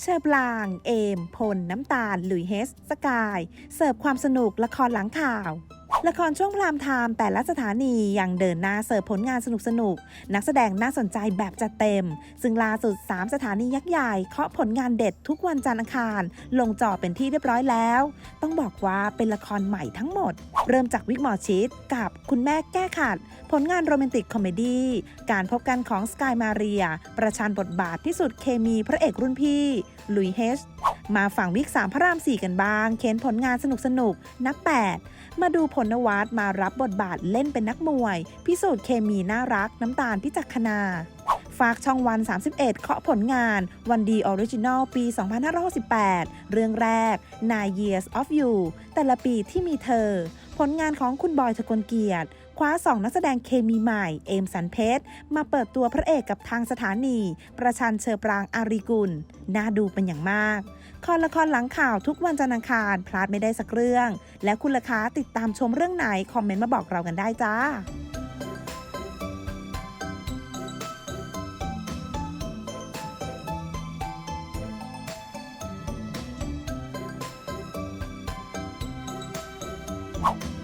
เชอร์บลาง เอม พล น้ำตาล หลุยเฮส สกาย เสิร์ฟความสนุกละครหลังข่าว ละครช่วงพรามไทม์แต่ละสถานียังเดินหน้าเสิร์ฟผลงานสนุกสนุกๆนักแสดงน่าสนใจแบบจัดเต็ม ซึ่งล่าสุด 3 สถานียักษ์ใหญ่เคาะผลงานเด็ดทุกวันจันทร์อังคาร ลงจอเป็นที่เรียบร้อยแล้ว ต้องบอกว่าเป็นละครใหม่ทั้งหมด เริ่มจากวิกหมอชิดกับคุณแม่แก้ขัดผลงานโรแมนติกคอมเมดี้การพบกันของสกายมาเรีย ประชันบทบาทพิสุทธิ์เคมีพระเอกรุ่นพี่ลุยเฮช มาฝั่งวิกสามพระรามสี่กันบ้าง เค้นผลงานสนุกสนุกๆนักแปดมาดูผลนวัตมารับบทบาทเล่นเป็นนักมวย พิสูจน์เคมีน่ารักน้ำตาลพิจักขณาฝากช่องวัน 31 เคาะผลงานวันดีออริจินอลปี 2568 เรื่องแรก Nine Years of You แต่ละปีที่มีเธอ ผลงานของคุณบอยทะกลเกียรติคว้าสองนักแสดงเคมีใหม่ เอมสันเพชร มาเปิดตัวพระเอกกับทางสถานี ประชันเชอปรางอารีกุล น่าดูเป็นอย่างมาก คอละครหลังข่าวทุกวันจันทร์อังคาร พลาดไม่ได้สักเรื่อง และคุณล่ะคะติดตามชมเรื่องไหน คอมเมนต์มาบอกเรากันได้จ้า うん。